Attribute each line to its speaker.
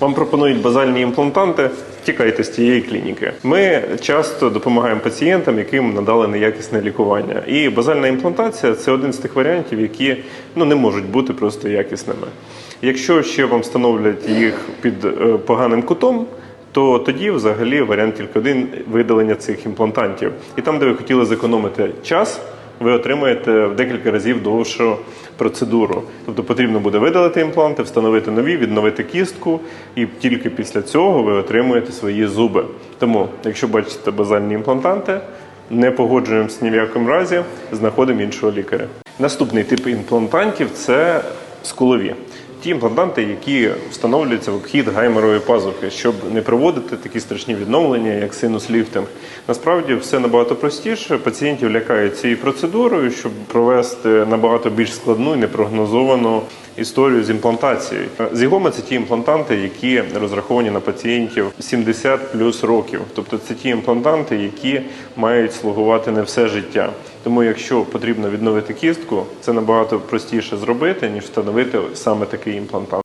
Speaker 1: Вам пропонують базальні імплантанти, тікайте з цієї клініки. Ми часто допомагаємо пацієнтам, яким надали неякісне лікування. І базальна імплантація це один з тих варіантів, які ну, не можуть бути просто якісними. Якщо ще вам встановлять їх під е, поганим кутом, то тоді взагалі варіант тільки один видалення цих імплантантів. І там, де ви хотіли зекономити час, ви отримаєте в декілька разів довшу процедуру. Тобто потрібно буде видалити імпланти, встановити нові, відновити кістку, і тільки після цього ви отримуєте свої зуби. Тому, якщо бачите базальні імплантанти, не погоджуємося ні в якому разі, знаходимо іншого лікаря. Наступний тип імплантантів це скулові. Ті імплантанти, які встановлюються в обхід гаймерової пазухи, щоб не проводити такі страшні відновлення, як синус ліфтинг. Насправді все набагато простіше. Пацієнтів лякають цією процедурою, щоб провести набагато більш складну і непрогнозовану історію з імплантацією. Зігоми це ті імплантанти, які розраховані на пацієнтів 70 плюс років. Тобто це ті імплантанти, які мають слугувати не все життя. Тому, якщо потрібно відновити кістку, це набагато простіше зробити, ніж встановити саме такий імплантант.